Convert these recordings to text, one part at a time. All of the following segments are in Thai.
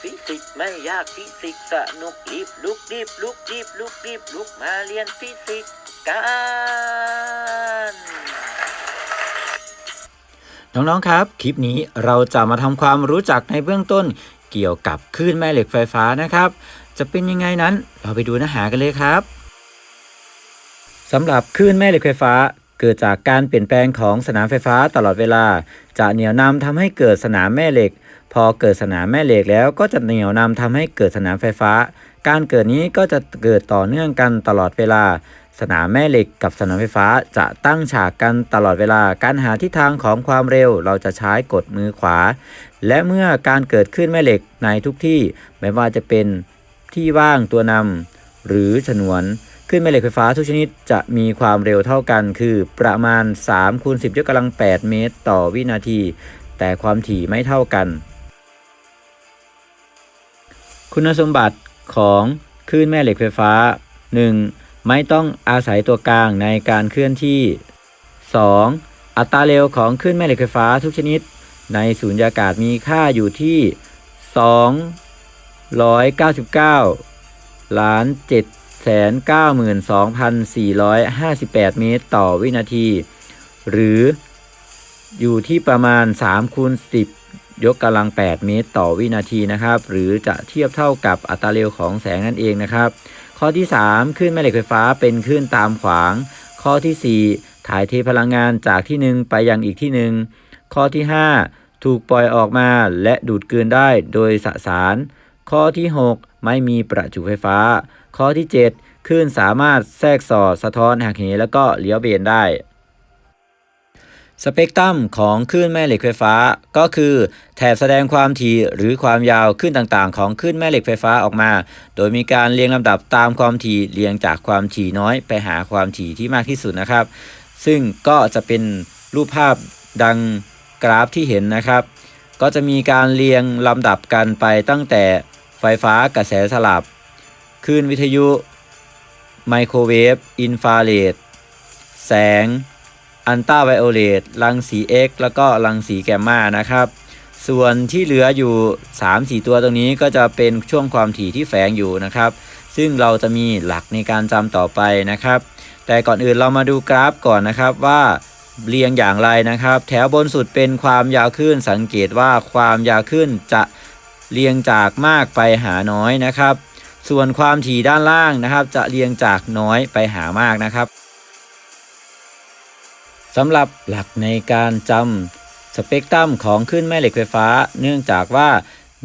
ฟิสิกส์ไม่ยากฟิสิกส์สนุกรีบลุกรีบลุกรีบลุกรีบลุกมาเรียนฟิสิกส์กันน้องๆครับ คลิปนี้เราจะมาทำความรู้จักในเบื้องต้น เกี่ยวกับคลื่นแม่เหล็กไฟฟ้านะครับ จะเป็นยังไงนั้นเราไปดูเนื้อหากันเลยครับสำหรับคลื่นแม่เหล็กไฟฟ้าเกิดจากการเปลี่ยนแปลงของสนามไฟฟ้าตลอดเวลา จะเหนี่ยวนำทำให้เกิดสนามแม่เหล็ก อเกิดสนามแม่เหล็กแล้วก็จะเหนี่ยวนำทำให้เกิดสนามไฟฟ้า การเกิดนี้ก็จะเกิดต่อเนื่องกันตลอดเวลา สนามแม่เหล็กกับสนามไฟฟ้าจะตั้งฉากกันตลอดเวลา การหาทิศทางของความเร็วเราจะใช้กดมือขวา และเมื่อการเกิดขึ้นแม่เหล็กในทุกที่ไม่ว่าจะเป็นที่ว่างตัวนำหรือฉนวนขึ้นแม่เหล็กไฟฟ้าทุกชนิดจะมีความเร็วเท่ากัน คือประมาณ3คูณ10ยกกำลัง 8 เมตร ต่อวินาที แต่ความถี่ไม่เท่ากัน คุณสมบัติของคลื่นแม่เหล็กไฟฟ้า 1. ไม่ต้องอาศัยตัวกลางในการเคลื่อนที่ 2. อัตราเร็วของคลื่นแม่เหล็กไฟฟ้าทุกชนิด ในสูญญากาศมีค่าอยู่ที่ 299ล้าน7 9 2 4 5 8 เมตรต่อวินาที หรืออยู่ที่ประมาณ3คูณ10 ยกกำลัง 8 เมตรต่อวินาทีนะครับ หรือจะเทียบเท่ากับอัตราเร็วของแสงนั่นเองนะครับ ข้อที่3คลื่นแม่เหล็กไฟฟ้าเป็นคลื่นตามขวาง ข้อที่ 4 ถ่ายเทพลังงานจากที่หนึ่งไปยังอีกที่หนึ่งข้อที่ 5 ถูกปล่อยออกมาและดูดกลืนได้โดยสสาร ข้อที่ 6 ไม่มีประจุไฟฟ้า ข้อที่7คลื่นสามารถแทรกสอดสะท้อนหักเหแล้วก็เลี้ยวเบนได้ สเปกตรัมของคลื่นแม่เหล็กไฟฟ้า ก็คือแถบแสดงความถี่หรือความยาวคลื่นต่างๆ ของคลื่นแม่เหล็กไฟฟ้าออกมา โดยมีการเรียงลำดับตามความถี่เรียงจากความถี่น้อยไปหาความถี่ที่มากที่สุดนะครับ ซึ่งก็จะเป็นรูปภาพดังกราฟที่เห็นนะครับ ก็จะมีการเรียงลำดับกันไปตั้งแต่ไฟฟ้ากระแสสลับคลื่นวิทยุ ไมโครเวฟ อินฟราเรด แสง อันต้าไวโอเลตรังสี X แล้วก็รังสีแกมมานะครับ ส่วนที่เหลืออยู่ 3-4 ตัวตรงนี้ก็จะเป็นช่วงความถี่ที่แฝงอยู่นะครับ ซึ่งเราจะมีหลักในการจำต่อไปนะครับ แต่ก่อนอื่นเรามาดูกราฟก่อนนะครับว่าเรียงอย่างไรนะครับ แถวบนสุดเป็นความยาวขึ้น สังเกตว่าความยาวขึ้นจะเรียงจากมากไปหาน้อยนะครับ ส่วนความถี่ด้านล่างนะครับ จะเรียงจากน้อยไปหามากนะครับ สำหรับหลักในการจำสเปกตรัมของขึ้นแม่เหล็กไฟฟ้า เนื่องจากว่า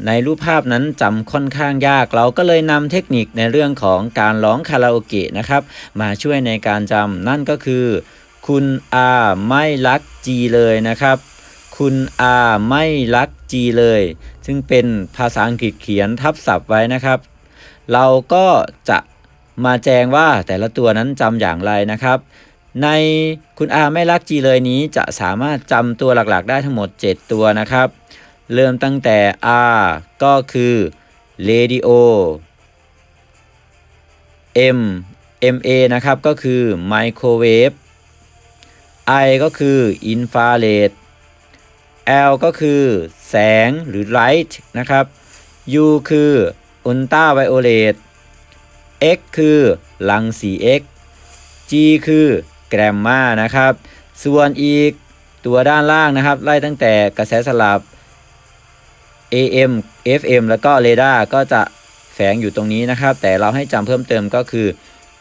ในรูปภาพนั้นจำค่อนข้างยาก เราก็เลยนำเทคนิคในเรื่องของการร้องคาราโอเกะนะครับ มาช่วยในการจำนั่นก็คือ คุณอาไม่รักจีเลยนะครับ คุณอาไม่รักจีเลย ซึ่งเป็นภาษาอังกฤษเขียนทับศัพท์ไว้นะครับ เราก็จะมาแจงว่าแต่ละตัวนั้นจำอย่างไรนะครับ ในคุณอาไม่รักจีเลยนี้จะสามารถจำตัวหลักๆได้ทั้งหมด 7 ตัวนะครับ เริ่มตั้งแต่ R ก็คือ radio M MA นะครับก็คือ microwave I ก็คือ infrared L ก็คือแสงหรือ light นะครับ U คือ ultraviolet X คือรังสี X G คือ แกรมมานะครับ ส่วนอีกตัวด้านล่างนะครับ ไล่ตั้งแต่กระแสสลับ AM FM แล้วก็เรดาร์ก็จะแฝงอยู่ตรงนี้นะครับ แต่เราให้จำเพิ่มเติมก็คือ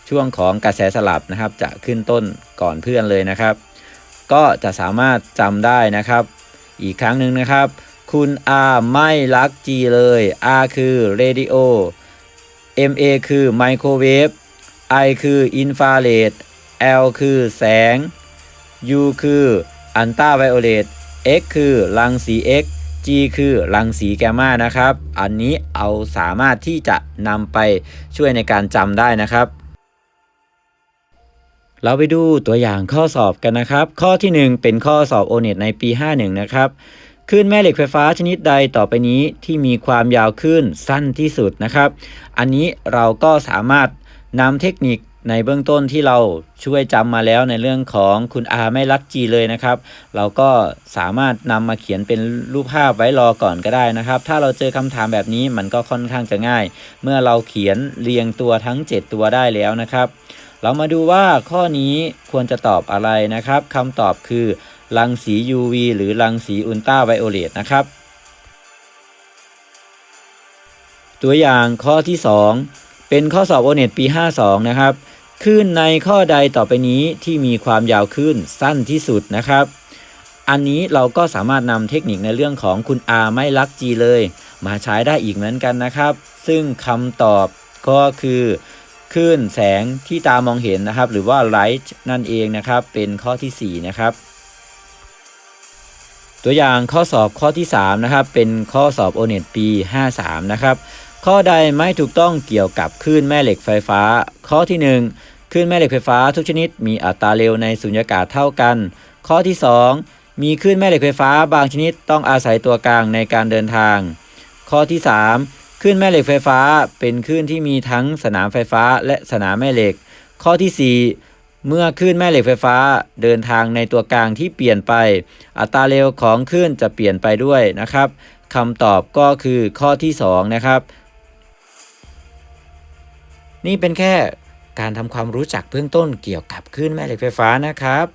ช่วงของกระแสสลับนะครับ จะขึ้นต้นก่อนเพื่อนเลยนะครับ ก็จะสามารถจำได้นะครับ อีกครั้งหนึ่งนะครับ คุณ R ไม่รัก G เลย R คือ radio MA คือ microwave I คือ infrared L คือแสง U คือ ultraviolet X คือรังสี X G คือรังสีแกมมานะครับ อันนี้เอาสามารถที่จะนำไปช่วยในการจำได้นะครับ เราไปดูตัวอย่างข้อสอบกันนะครับ ข้อที่ 1 เป็นข้อสอบ o n e t ในปี 51 นะครับคลื่นแม่เหล็กไฟฟ้าชนิดใดต่อไปนี้ที่มีความยาวคลื่นสั้นที่สุดนะครับ อันนี้เราก็สามารถนำเทคนิค ในเบื้องต้นที่เราช่วยจำมาแล้วในเรื่องของคุณอาไม่รักจีเลยนะครับ เราก็สามารถนำมาเขียนเป็นรูปภาพไว้รอก่อนก็ได้นะครับ ถ้าเราเจอคำถามแบบนี้มันก็ค่อนข้างจะง่าย เมื่อเราเขียนเรียงตัวทั้ง 7 ตัวได้แล้วนะครับ เรามาดูว่าข้อนี้ควรจะตอบอะไรนะครับคำตอบคือรังสี UV หรือรังสีอุลตราไวโอเลตนะครับตัวอย่างข้อที่ 2 เป็นข้อสอบโอเน็ตปี 52 นะครับ คลื่นในข้อใดต่อไปนี้ที่มีความยาวคลื่นสั้นที่สุดนะครับ อันนี้เราก็สามารถนำเทคนิคในเรื่องของคุณอาไม่รักจีเลย มาใช้ได้อีกเหมือนกันนะครับ ซึ่งคำตอบก็คือคลื่นแสงที่ตามองเห็นนะครับ หรือว่าไลท์นั่นเองนะครับ เป็นข้อทีสี่4 นะครับ ตัวอย่างข้อสอบข้อที่ 3 นะครับ เป็นข้อสอบโอเน็ตปี 53 นะครับ ข้อใดไม่ถูกต้องเกี่ยวกับคลื่นแม่เหล็กไฟฟ้า ข้อที่ 1คลื่นแม่เหล็กไฟฟ้าทุกชนิดมีอัตราเร็วในสุญญากาศเท่ากัน ข้อที่ 2 มีคลื่นแม่เหล็กไฟฟ้าบางชนิดต้องอาศัยตัวกลางในการเดินทาง ข้อที่ 3คลื่นแม่เหล็กไฟฟ้าเป็นคลื่นที่มีทั้งสนามไฟฟ้าและสนามแม่เหล็ก ข้อที่ 4 เมื่อคลื่นแม่เหล็กไฟฟ้าเดินทางในตัวกลางที่เปลี่ยนไป อัตราเร็วของคลื่นจะเปลี่ยนไปด้วยนะครับคำตอบก็คือข้อที่ 2 นะครับ นี่เป็นแค่การทำความรู้จักเบื้องต้นเกี่ยวกับคลื่นแม่เหล็กไฟฟ้านะครับ